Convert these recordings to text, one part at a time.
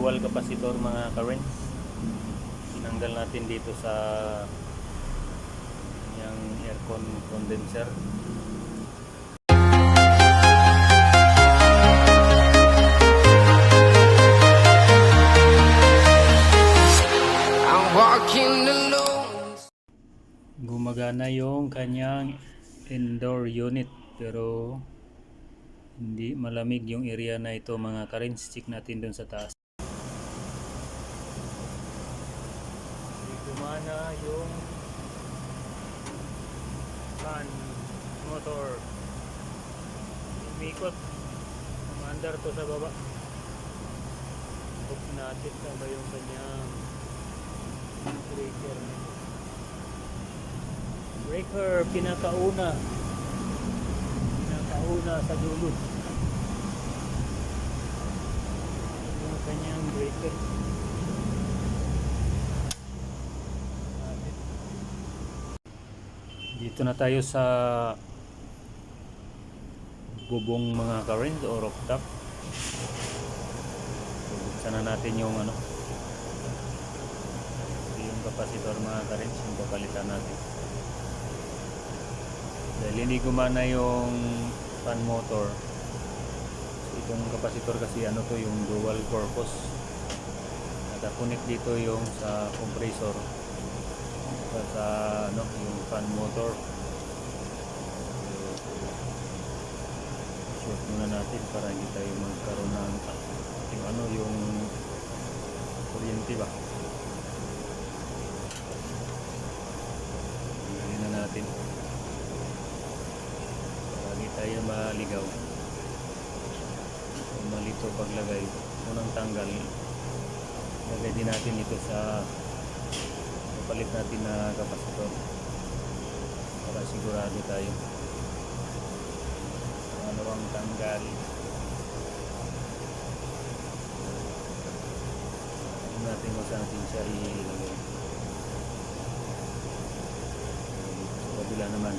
dual capacitor mga currents tinanggal natin dito sa yung aircon condenser. Gumagana yung kanyang indoor unit pero hindi malamig yung area na ito mga currents check natin dun sa taas Hindi gumana yung fan motor umikot. Umandar to sa baba. Hope natin na ba yung kanyang breaker. Breaker pinakauna. Pinakauna sa dulo. Yung kanyang breaker. Dito na tayo sa bubong mga current o rooftop buksan na natin yung ano yung capacitor mga currents yung papalitan natin. Dahil hindi gumana yung fan motor so, itong capacitor kasi ano to yung dual purpose. Nakakunik dito yung sa compressor sa ano yung fan motor Short muna natin para hindi tayo magkaroon ng yung ano yung kuryente ba? Tingnan na natin. Para hindi tayo maligaw. O malito paglagay unang tanggal lagay din natin ito sa papalit natin na kapasitor para sigurado tayo ano ang tanggal? Tingnan natin kung saan natin siya ilagay? Naman.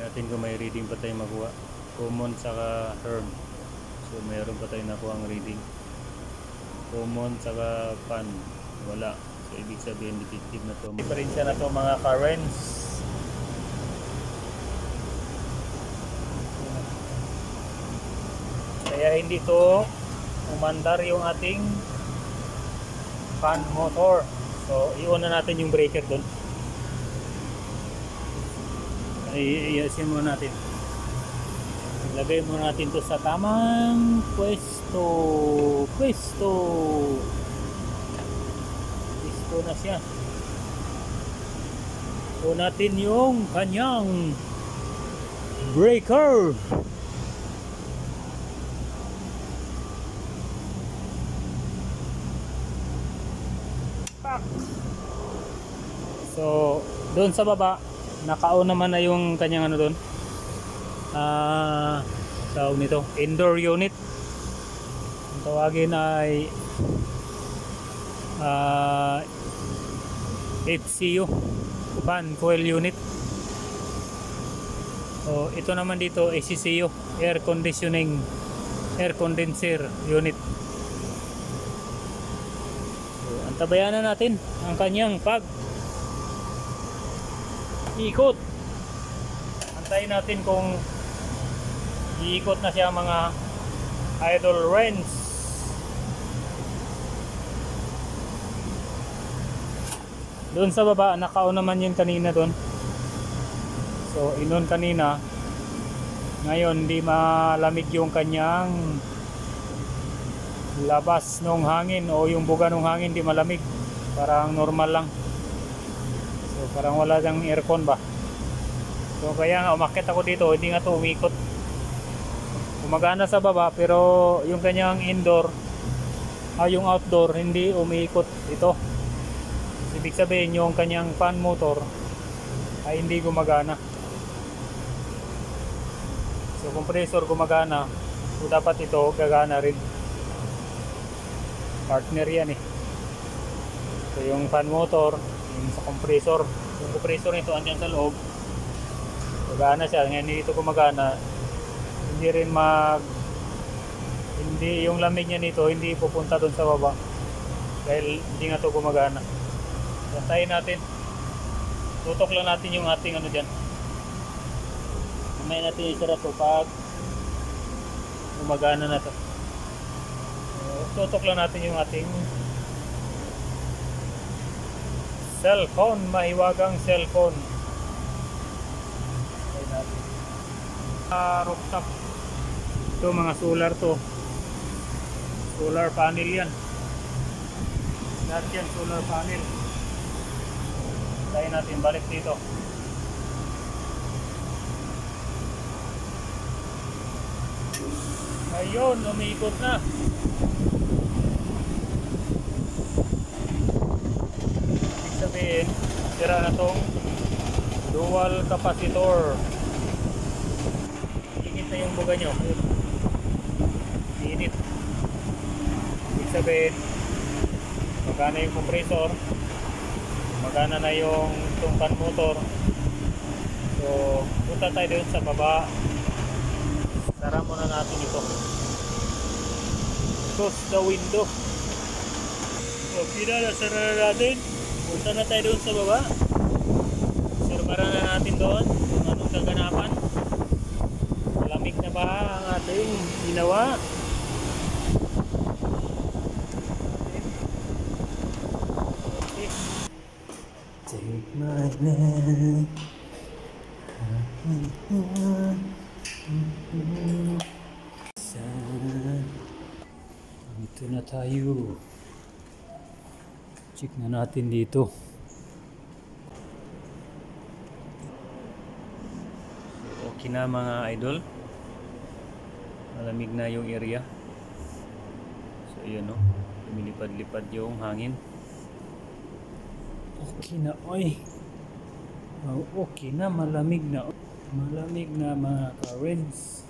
Natin kung may reading pa tayo makuha. Common saka herb. So mayroon pa tayo nakuha ang reading. Common saka pan. Wala. So ibig sabihin defective na to. Diferensya na to mga currents kaya hindi to umandar yung ating fan motor. So iuna natin yung breaker doon ay iasin muna natin. Lagay muna natin to sa tamang pwesto. Pwesto. Pwesto na siya. So natin yung kanyang breaker. Pak! So doon sa baba nakaon naman na yung kanyang ano doon. Ah tawag nito indoor unit. Ang tawagin ay ah FCU fan coil unit. O ito naman dito ACCU air conditioning air condenser unit. So antabayan na natin ang kanyang pag ikot. Antayin natin kung iikot na siya mga idol rents doon sa baba nakaon naman yun kanina doon. So inon kanina. Ngayon di malamig yung kanyang labas ng hangin o yung buga ng hangin di malamig. Parang normal lang so parang wala dang aircon ba? So kaya nga umakit ako dito. Hindi nga to umikot. Gumagana sa baba pero yung kanyang indoor ah, yung outdoor hindi umiikot ito. Ibig sabihin yung kanyang fan motor ay hindi gumagana. So compressor gumagana so dapat ito gagana rin. Partner yan eh. So yung fan motor yung sa compressor. Yung compressor nito andyan sa loob. Gagana siya. Ngayon dito gumagana. Hindi rin mag hindi yung lamig niya nito hindi pupunta doon sa baba. Dahil hindi nga to gumagana. Bantayin natin. Tutok lang natin yung ating ano dyan. Mamaya natin isara to pag gumagana na to. Tutok lang natin yung ating cellphone mahiwagang cellphone. Ah, rooftop. Ito mga solar to. Solar panel yan. Lahat yan solar panel. Tayo natin balik dito. Ayun umiikot na ibig sabihin sira na tong dual capacitor init na yung buga nyo. Init. Ibig sabihin magana yung compressor magana na yung tungkan motor. So punta tayo doon sa baba. Sara muna natin ito. Close the window. So pinala sara na natin punta na tayo doon sa baba sirmara na natin doon kung anong kaganapan malamig na ba ang ating ginawa Take my hand. Dito na tayo. Check na natin dito. Okay na mga idol. Malamig na yung area. So yun no. Lumilipad-lipad yung hangin. Okay na, oy. Oh, okay na, malamig na. Malamig na mga ka-rinse.